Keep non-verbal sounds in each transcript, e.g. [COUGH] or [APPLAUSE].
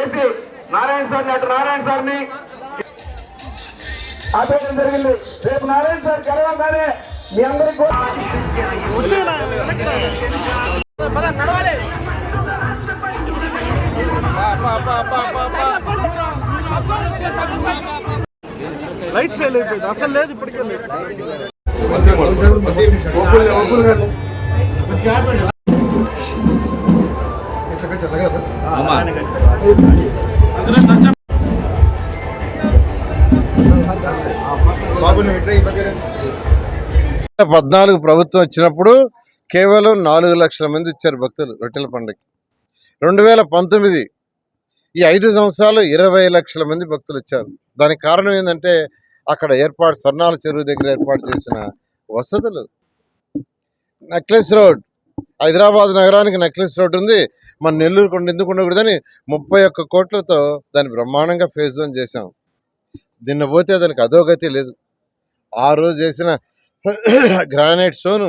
AC Narayana sir అటు నారాయణ సార్ని. ఆపేయడం జరిగింది. రేపు నారాయణ సార్ కలవగానే మీ అందరికీ కూడా లైట్ ఫెయిల్ అయిపోయింది. అసలు లేదు ఇప్పటికే లేదు. పద్నాలుగు ప్రభుత్వం వచ్చినప్పుడు కేవలం నాలుగు లక్షల మంది వచ్చారు భక్తులు రొట్టెల పండుగకి. రెండు వేల పంతొమ్మిది ఈ ఐదు సంవత్సరాలు ఇరవై లక్షల మంది భక్తులు వచ్చారు. దానికి కారణం ఏంటంటే అక్కడ ఏర్పాటు స్వర్ణాల చెరువు దగ్గర ఏర్పాటు చేసిన వసతులు. Necklace road. హైదరాబాద్ నగరానికి నెక్లెస్ రోడ్ ఉంది. మన నెల్లూరు కొండ ఎందుకు ఉండకూడదని ముప్పై ఒక్క కోట్లతో దాన్ని బ్రహ్మాండంగా ఫేజ్ వన్ చేశాం. దీన్ని పోతే దానికి అధోగతి లేదు. ఆ రోజు చేసిన [COUGHS] గ్రానైట్ స్టోను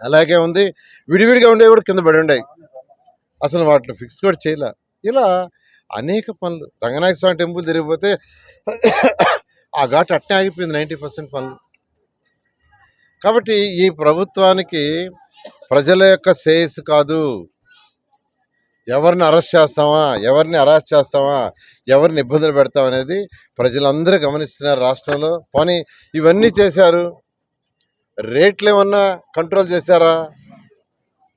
అలాగే ఉంది. విడివిడిగా ఉండేవి కూడా కింద పడి ఉండేవి. అసలు వాటిని ఫిక్స్ కూడా చేయలే. ఇలా అనేక పనులు. రంగనాయక స్వామి టెంపుల్ తిరిగిపోతే [COUGHS] ఆ ఘాట్ అట్నే ఆగిపోయింది నైంటీ పర్సెంట్ పనులు. కాబట్టి ఈ ప్రభుత్వానికి ప్రజల యొక్క శ్రేయస్సు కాదు. ఎవరిని అరెస్ట్ చేస్తామా? ఎవరిని అరెస్ట్ చేస్తామా? ఎవరిని ఇబ్బందులు పెడతాం అనేది ప్రజలందరూ గమనిస్తున్నారు రాష్ట్రంలో. పోనీ ఇవన్నీ చేశారు. రేట్లు ఏమన్నా కంట్రోల్ చేశారా?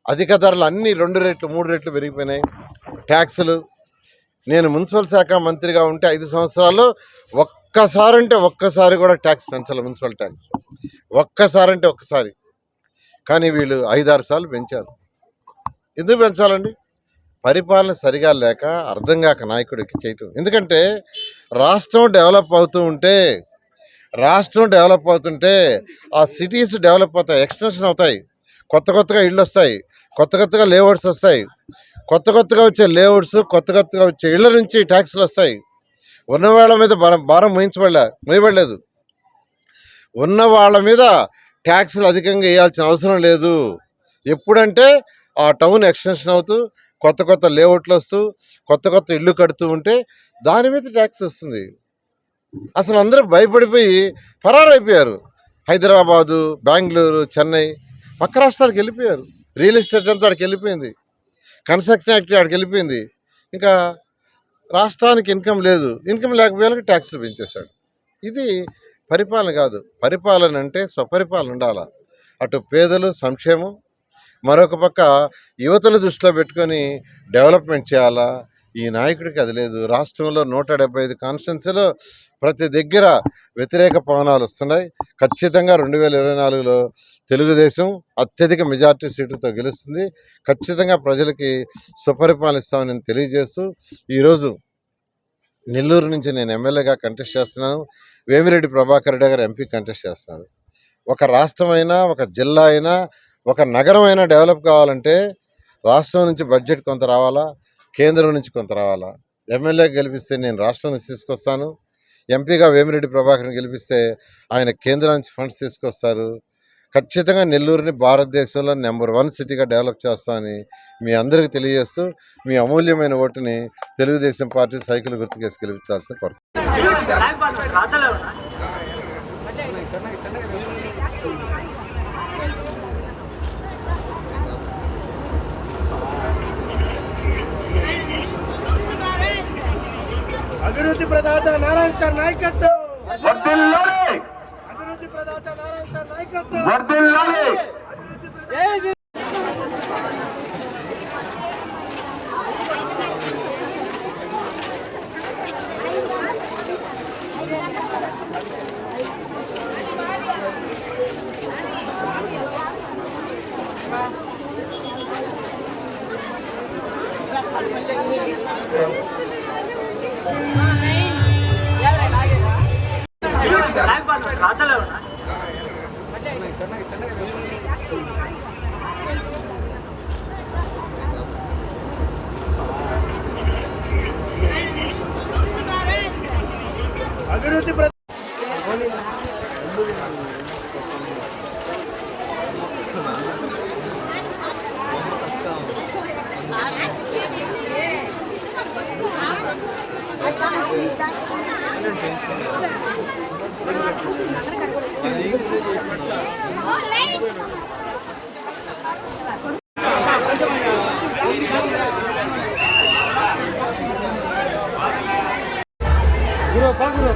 అధిక ధరలు అన్నీ రెండు రేట్లు మూడు రేట్లు పెరిగిపోయినాయి. ట్యాక్సులు. నేను మున్సిపల్ శాఖ మంత్రిగా ఉంటే ఐదు సంవత్సరాల్లో ఒక్కసారంటే ఒక్కసారి కూడా ట్యాక్స్ పెంచాలి మున్సిపల్ ట్యాక్స్. ఒక్కసారంటే ఒక్కసారి. కానీ వీళ్ళు ఐదారు సార్లు పెంచారు. ఎందుకు పెంచాలండి? పరిపాలన సరిగా లేక అర్థం కాక నాయకుడికి చేయటం. ఎందుకంటే రాష్ట్రం డెవలప్ అవుతూ ఉంటే రాష్ట్రం డెవలప్ అవుతుంటే ఆ సిటీస్ డెవలప్ అవుతాయి ఎక్స్టెన్షన్ అవుతాయి. కొత్త కొత్తగా ఇళ్ళు వస్తాయి కొత్త కొత్తగా లేఅవుట్స్ వస్తాయి. కొత్త కొత్తగా వచ్చే లేఅవుట్స్ కొత్త కొత్తగా వచ్చే ఇళ్ళ నుంచి ట్యాక్స్లు వస్తాయి. ఉన్న వాళ్ళ మీద భారం భారం మోయించబడలే మోయబడలేదు. ఉన్న వాళ్ళ మీద ట్యాక్స్లు అధికంగా వేయాల్సిన అవసరం లేదు. ఎప్పుడంటే ఆ టౌన్ ఎక్స్టెన్షన్ అవుతూ కొత్త కొత్త లేఅవుట్లు వస్తూ కొత్త కొత్త ఇల్లు కడుతూ ఉంటే దాని మీద ట్యాక్స్ వస్తుంది. అసలు అందరూ భయపడిపోయి ఫరారైపోయారు. హైదరాబాదు బెంగళూరు చెన్నై పక్క రాష్ట్రాలకు వెళ్ళిపోయారు. రియల్ ఎస్టేట్ అంతా అక్కడికి వెళ్ళిపోయింది. కన్స్ట్రక్షన్ యాక్ట్ అక్కడికి వెళ్ళిపోయింది. ఇంకా రాష్ట్రానికి ఇన్కమ్ లేదు. ఇన్కమ్ లేకపోయేలకు ట్యాక్స్లు పెంచేశాడు. ఇది పరిపాలన కాదు. పరిపాలన అంటే స్వపరిపాలన ఉండాలి. అటు పేదలు సంక్షేమం మరొక పక్క యువతల దృష్టిలో పెట్టుకొని డెవలప్మెంట్ చేయాలా? ఈ నాయకుడికి అది లేదు. రాష్ట్రంలో నూట డెబ్బై ఐదు కాన్స్టిట్యున్సీలో ప్రతి దగ్గర వ్యతిరేక పవనాలు వస్తున్నాయి. ఖచ్చితంగా రెండు వేల ఇరవై నాలుగులో తెలుగుదేశం అత్యధిక మెజార్టీ సీటుతో గెలుస్తుంది. ఖచ్చితంగా ప్రజలకి సుపరిపాలిస్తామని నేను తెలియజేస్తూ ఈరోజు నెల్లూరు నుంచి నేను ఎమ్మెల్యేగా కంటెస్ట్ చేస్తున్నాను. వేమిరెడ్డి ప్రభాకర్ రెడ్డి గారు ఎంపీ కంటెస్ట్ చేస్తున్నారు. ఒక రాష్ట్రమైనా ఒక జిల్లా అయినా ఒక నగరం అయినా డెవలప్ కావాలంటే రాష్ట్రం నుంచి బడ్జెట్ కొంత రావాలా? కేంద్రం నుంచి కొంత రావాలా? ఎమ్మెల్యే గెలిపిస్తే నేను రాష్ట్రం నుంచి తీసుకొస్తాను. ఎంపీగా వేమిరెడ్డి ప్రభాకర్ని గెలిపిస్తే ఆయన కేంద్రం నుంచి ఫండ్స్ తీసుకొస్తారు. ఖచ్చితంగా నెల్లూరుని భారతదేశంలో నెంబర్ వన్ సిటీగా డెవలప్ చేస్తామని మీ అందరికీ తెలియజేస్తూ మీ అమూల్యమైన ఓటుని తెలుగుదేశం పార్టీ సైకిల్ గుర్తుకేసి గెలిపించాల్సిన కోరు ప్రదాత నారాయణ సార్ నాయకత్వం వర్ధిల్లాలి అభివృద్ధి ప్రదాత నారాయణ సార్ నాయకత్వం వర్ధిల్లాలి అభివృద్ధి குரு பா குரு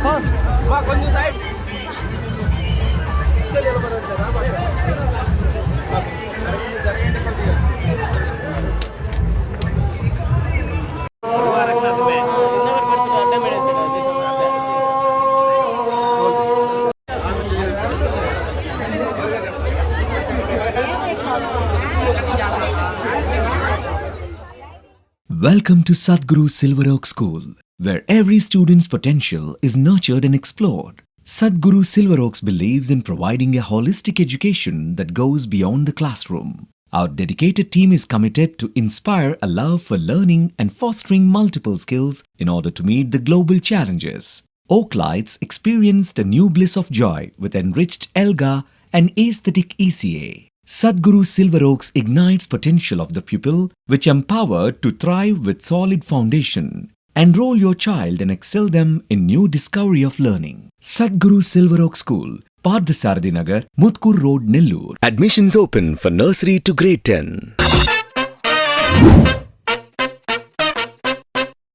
பா கொஞ்சம் side Welcome to Sadhguru Silver Oak School, where every student's potential is nurtured and explored. Sadhguru Silver Oaks believes in providing a holistic education that goes beyond the classroom. Our dedicated team is committed to inspire a love for learning and fostering multiple skills in order to meet the global challenges. Oaklights experienced a new bliss of joy with enriched ELGA and aesthetic ECA. Sadhguru Silver Oaks ignites potential of the pupil, which empowered to thrive with solid foundation. Enroll your child and excel them in new discovery of learning. Sadhguru Silver Oak School, Pardasarthi Nagar, Mutkur Road, Nellore. Admissions open for nursery to grade 10.